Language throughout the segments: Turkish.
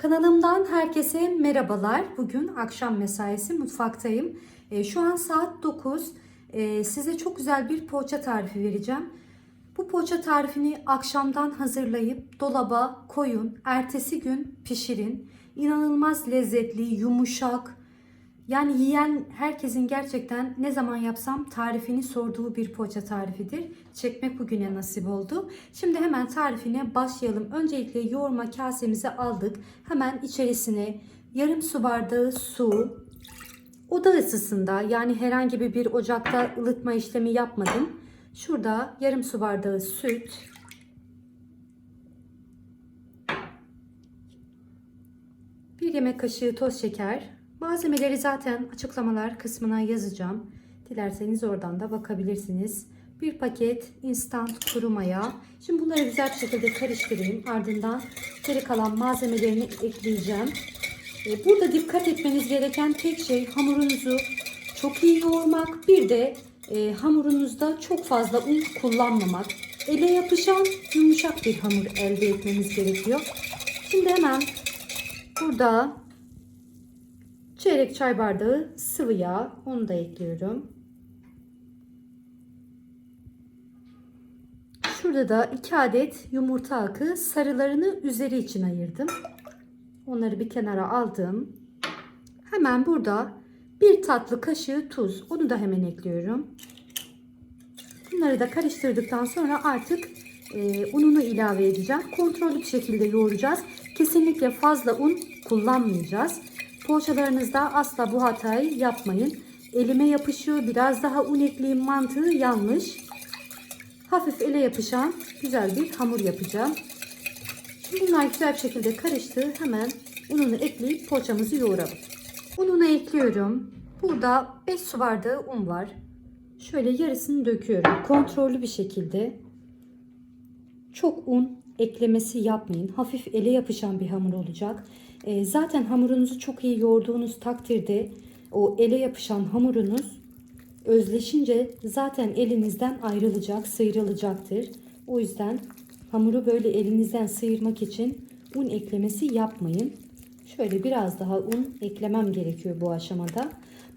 Kanalımdan herkese merhabalar. Bugün akşam mesaisi mutfaktayım. E, şu an saat 9. E, size çok güzel bir poğaça tarifi vereceğim. Bu poğaça tarifini akşamdan hazırlayıp dolaba koyun. Ertesi gün pişirin. İnanılmaz lezzetli, yumuşak. Yani yiyen herkesin gerçekten ne zaman yapsam tarifini sorduğu bir poğaça tarifidir. Çekmek bugüne nasip oldu. Şimdi hemen tarifine başlayalım. Öncelikle yoğurma kasemizi aldık. Hemen içerisine yarım su bardağı su, oda ısısında yani herhangi bir ocakta ılıtma işlemi yapmadım. Şurada yarım su bardağı süt, bir yemek kaşığı toz şeker, Malzemeleri zaten açıklamalar kısmına yazacağım. Dilerseniz oradan da bakabilirsiniz. Bir paket instant kuru maya. Şimdi bunları güzel bir şekilde karıştırayım. Ardından geri kalan malzemelerini ekleyeceğim. Ee, burada dikkat etmeniz gereken tek şey hamurunuzu çok iyi yoğurmak. Bir de e, hamurunuzda çok fazla un kullanmamak. Ele yapışan yumuşak bir hamur elde etmeniz gerekiyor. Şimdi hemen burada Çeyrek çay bardağı sıvı yağ. Onu da ekliyorum. Şurada da 2 adet yumurta akı sarılarını üzeri için ayırdım. Onları bir kenara aldım. Hemen burada bir tatlı kaşığı tuz. Onu da hemen ekliyorum. Bunları da karıştırdıktan sonra artık e, ununu ilave edeceğim. Kontrollü bir şekilde yoğuracağız. Kesinlikle fazla un kullanmayacağız. Poğaçalarınızda asla bu hatayı yapmayın. Elime yapışıyor. Biraz daha un ekleyeyim mantığı yanlış. Hafif ele yapışan güzel bir hamur yapacağım. Şimdi bunlar güzel bir şekilde karıştı. Hemen ununu ekleyip poğaçamızı yoğuralım. Ununu ekliyorum. Burada 5 su bardağı un var. Şöyle yarısını döküyorum. Kontrollü bir şekilde. Çok un eklemesi yapmayın. Hafif ele yapışan bir hamur olacak. E, zaten hamurunuzu çok iyi yoğurduğunuz takdirde o ele yapışan hamurunuz özleşince zaten elinizden ayrılacak, sıyrılacaktır. O yüzden hamuru böyle elinizden sıyırmak için un eklemesi yapmayın. Şöyle biraz daha un eklemem gerekiyor bu aşamada.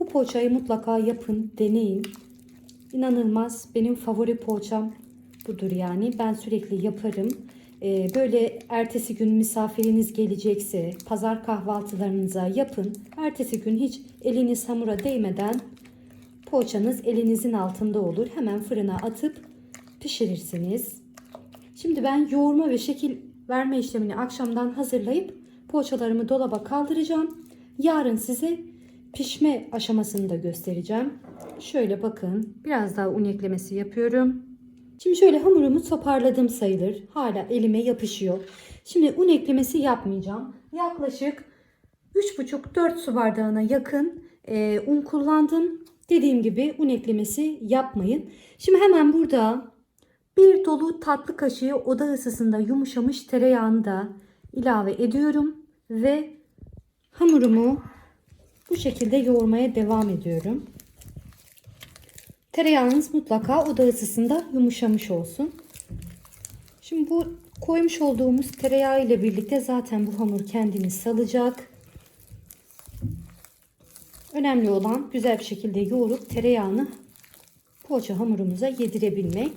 Bu poğaçayı mutlaka yapın, deneyin. İnanılmaz benim favori poğaçam budur yani. Ben sürekli yaparım. Ee, böyle ertesi gün misafiriniz gelecekse pazar kahvaltılarınıza yapın. Ertesi gün hiç eliniz hamura değmeden poğaçanız elinizin altında olur. Hemen fırına atıp pişirirsiniz. Şimdi ben yoğurma ve şekil verme işlemini akşamdan hazırlayıp poğaçalarımı dolaba kaldıracağım. Yarın size pişme aşamasını da göstereceğim. Şöyle bakın biraz daha un eklemesi yapıyorum. Şimdi şöyle hamurumu toparladım sayılır. Hala elime yapışıyor. Şimdi un eklemesi yapmayacağım. Yaklaşık 3,5-4 su bardağına yakın e, un kullandım. Dediğim gibi un eklemesi yapmayın. Şimdi hemen burada bir dolu tatlı kaşığı oda ısısında yumuşamış tereyağını da ilave ediyorum. Ve hamurumu bu şekilde yoğurmaya devam ediyorum. Tereyağınız mutlaka oda ısısında yumuşamış olsun. Şimdi bu koymuş olduğumuz tereyağı ile birlikte zaten bu hamur kendini salacak. Önemli olan güzel bir şekilde yoğurup tereyağını poğaça hamurumuza yedirebilmek.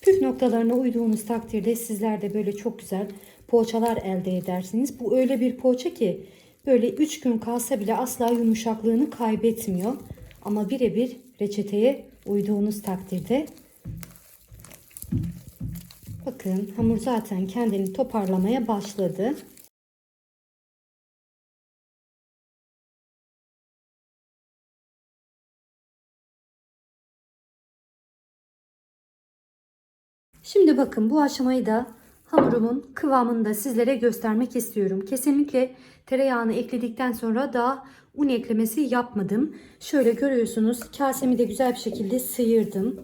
Püf noktalarına uyduğunuz takdirde sizler de böyle çok güzel poğaçalar elde edersiniz. Bu öyle bir poğaça ki böyle 3 gün kalsa bile asla yumuşaklığını kaybetmiyor. Ama birebir reçeteye uyduğunuz takdirde bakın hamur zaten kendini toparlamaya başladı. Şimdi bakın bu aşamayı da hamurumun kıvamını da sizlere göstermek istiyorum. Kesinlikle tereyağını ekledikten sonra daha un eklemesi yapmadım. Şöyle görüyorsunuz kasemi de güzel bir şekilde sıyırdım.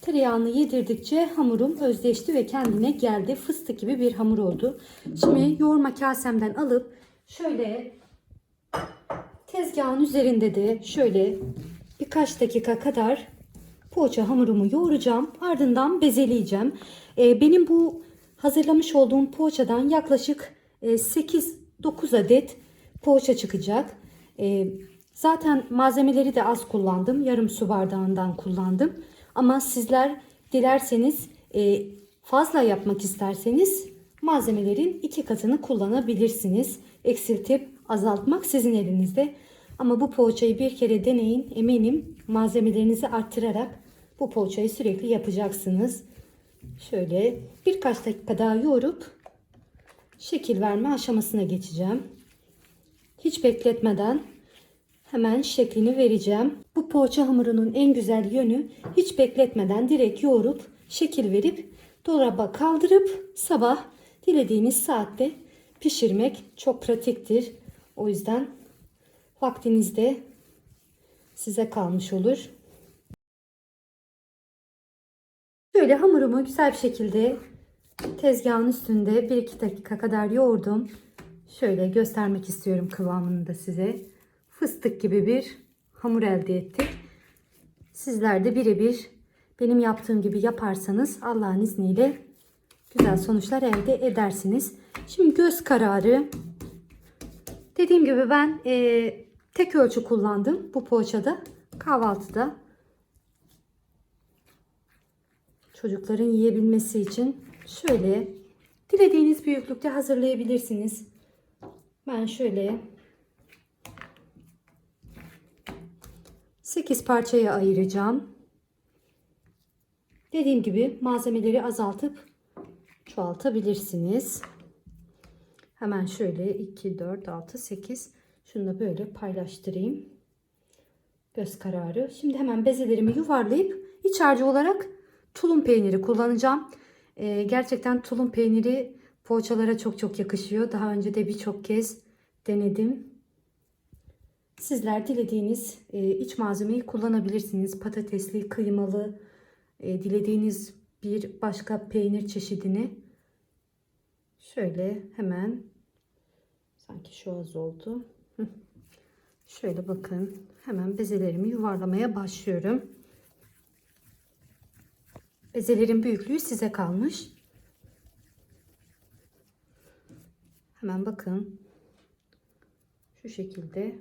Tereyağını yedirdikçe hamurum özleşti ve kendine geldi. Fıstık gibi bir hamur oldu. Şimdi yoğurma kasemden alıp şöyle tezgahın üzerinde de şöyle birkaç dakika kadar poğaça hamurumu yoğuracağım. Ardından bezeleyeceğim. Ee, benim bu hazırlamış olduğum poğaçadan yaklaşık e, 8-9 adet poğaça çıkacak. E, zaten malzemeleri de az kullandım. Yarım su bardağından kullandım. Ama sizler dilerseniz e, fazla yapmak isterseniz malzemelerin iki katını kullanabilirsiniz. Eksiltip azaltmak sizin elinizde. Ama bu poğaçayı bir kere deneyin. Eminim malzemelerinizi arttırarak bu poğaçayı sürekli yapacaksınız. Şöyle birkaç dakika daha yoğurup şekil verme aşamasına geçeceğim. Hiç bekletmeden hemen şeklini vereceğim. Bu poğaça hamurunun en güzel yönü hiç bekletmeden direkt yoğurup şekil verip dolaba kaldırıp sabah dilediğiniz saatte pişirmek çok pratiktir. O yüzden vaktiniz de size kalmış olur. Şöyle hamurumu güzel bir şekilde tezgahın üstünde 1-2 dakika kadar yoğurdum. Şöyle göstermek istiyorum kıvamını da size. Fıstık gibi bir hamur elde ettik. Sizler de birebir benim yaptığım gibi yaparsanız Allah'ın izniyle güzel sonuçlar elde edersiniz. Şimdi göz kararı. Dediğim gibi ben e, tek ölçü kullandım bu poğaçada. Kahvaltıda çocukların yiyebilmesi için şöyle dilediğiniz büyüklükte hazırlayabilirsiniz. Ben şöyle 8 parçaya ayıracağım. Dediğim gibi malzemeleri azaltıp çoğaltabilirsiniz. Hemen şöyle 2, 4, 6, 8 şunu da böyle paylaştırayım. Göz kararı. Şimdi hemen bezelerimi yuvarlayıp iç harcı olarak tulum peyniri kullanacağım. Ee, gerçekten tulum peyniri poğaçalara çok çok yakışıyor. Daha önce de birçok kez denedim. Sizler dilediğiniz e, iç malzemeyi kullanabilirsiniz. Patatesli, kıymalı, e, dilediğiniz bir başka peynir çeşidini. Şöyle hemen sanki şu az oldu. Şöyle bakın hemen bezelerimi yuvarlamaya başlıyorum. Bezelerin büyüklüğü size kalmış. Hemen bakın. Şu şekilde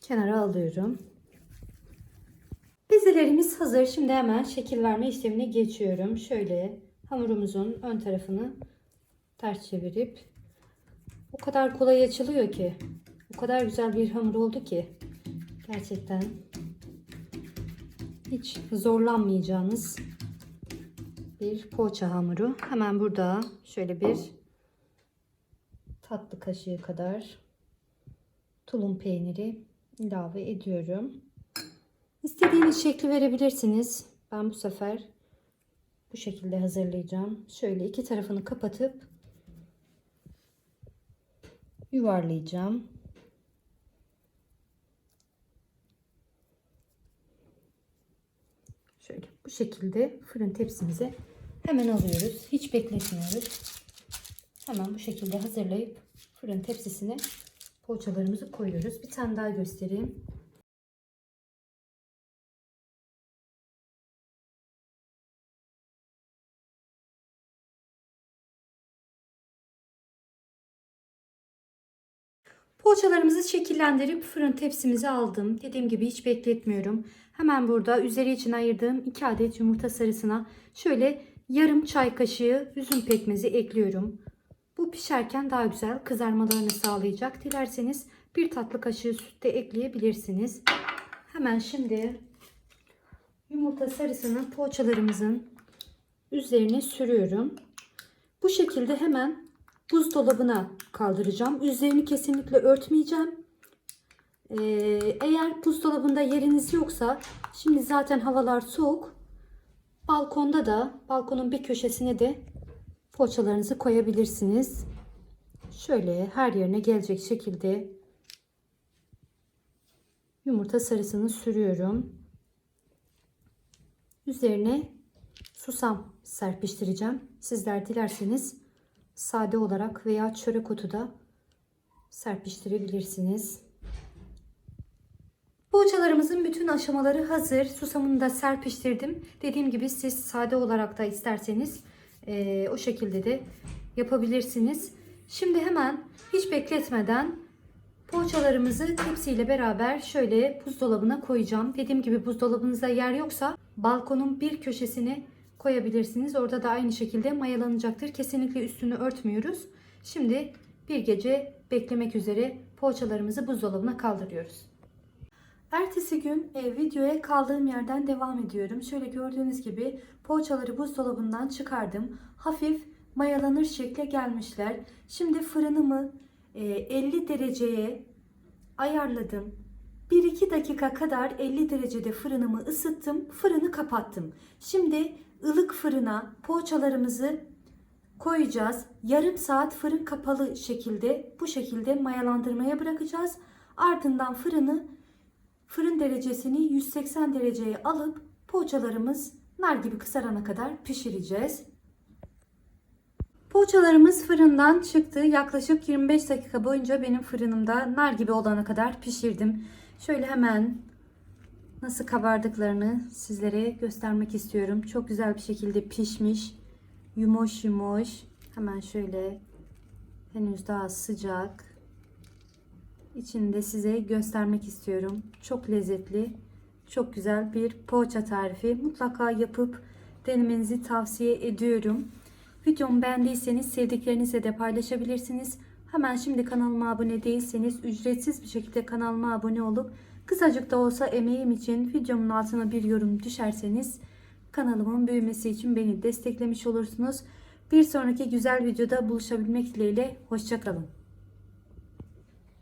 kenara alıyorum. Bezelerimiz hazır. Şimdi hemen şekil verme işlemine geçiyorum. Şöyle hamurumuzun ön tarafını ters çevirip o kadar kolay açılıyor ki. O kadar güzel bir hamur oldu ki. Gerçekten hiç zorlanmayacağınız bir poğaça hamuru. Hemen burada şöyle bir tatlı kaşığı kadar tulum peyniri ilave ediyorum. İstediğiniz şekli verebilirsiniz. Ben bu sefer bu şekilde hazırlayacağım. Şöyle iki tarafını kapatıp yuvarlayacağım. Şöyle bu şekilde fırın tepsimize hemen alıyoruz. Hiç bekletmiyoruz. Hemen bu şekilde hazırlayıp fırın tepsisine poğaçalarımızı koyuyoruz. Bir tane daha göstereyim. Poğaçalarımızı şekillendirip fırın tepsimize aldım. Dediğim gibi hiç bekletmiyorum. Hemen burada üzeri için ayırdığım 2 adet yumurta sarısına şöyle yarım çay kaşığı üzüm pekmezi ekliyorum. Bu pişerken daha güzel kızarmalarını sağlayacak. Dilerseniz bir tatlı kaşığı süt de ekleyebilirsiniz. Hemen şimdi yumurta sarısını poğaçalarımızın üzerine sürüyorum. Bu şekilde hemen buzdolabına kaldıracağım. Üzerini kesinlikle örtmeyeceğim. Ee, eğer buzdolabında yeriniz yoksa şimdi zaten havalar soğuk. Balkonda da balkonun bir köşesine de poğaçalarınızı koyabilirsiniz. Şöyle her yerine gelecek şekilde yumurta sarısını sürüyorum. Üzerine susam serpiştireceğim. Sizler dilerseniz sade olarak veya çörek otu da serpiştirebilirsiniz. Poğaçalarımızın bütün aşamaları hazır. Susamını da serpiştirdim. Dediğim gibi siz sade olarak da isterseniz eee, o şekilde de yapabilirsiniz. Şimdi hemen hiç bekletmeden poğaçalarımızı tepsiyle beraber şöyle buzdolabına koyacağım. Dediğim gibi buzdolabınızda yer yoksa balkonun bir köşesine koyabilirsiniz. Orada da aynı şekilde mayalanacaktır. Kesinlikle üstünü örtmüyoruz. Şimdi bir gece beklemek üzere poğaçalarımızı buzdolabına kaldırıyoruz. Ertesi gün e, videoya kaldığım yerden devam ediyorum. Şöyle gördüğünüz gibi poğaçaları buzdolabından çıkardım. Hafif mayalanır şekle gelmişler. Şimdi fırınımı e, 50 dereceye ayarladım. 1-2 dakika kadar 50 derecede fırınımı ısıttım. Fırını kapattım. Şimdi ılık fırına poğaçalarımızı koyacağız. Yarım saat fırın kapalı şekilde bu şekilde mayalandırmaya bırakacağız. Ardından fırını fırın derecesini 180 dereceye alıp poğaçalarımız nar gibi kızarana kadar pişireceğiz. Poğaçalarımız fırından çıktı. Yaklaşık 25 dakika boyunca benim fırınımda nar gibi olana kadar pişirdim. Şöyle hemen nasıl kabardıklarını sizlere göstermek istiyorum. Çok güzel bir şekilde pişmiş. Yumuş yumuş. Hemen şöyle henüz daha sıcak. İçini de size göstermek istiyorum. Çok lezzetli, çok güzel bir poğaça tarifi. Mutlaka yapıp denemenizi tavsiye ediyorum. Videomu beğendiyseniz sevdiklerinizle de paylaşabilirsiniz. Hemen şimdi kanalıma abone değilseniz ücretsiz bir şekilde kanalıma abone olup kısacık da olsa emeğim için videomun altına bir yorum düşerseniz kanalımın büyümesi için beni desteklemiş olursunuz. Bir sonraki güzel videoda buluşabilmek dileğiyle hoşçakalın.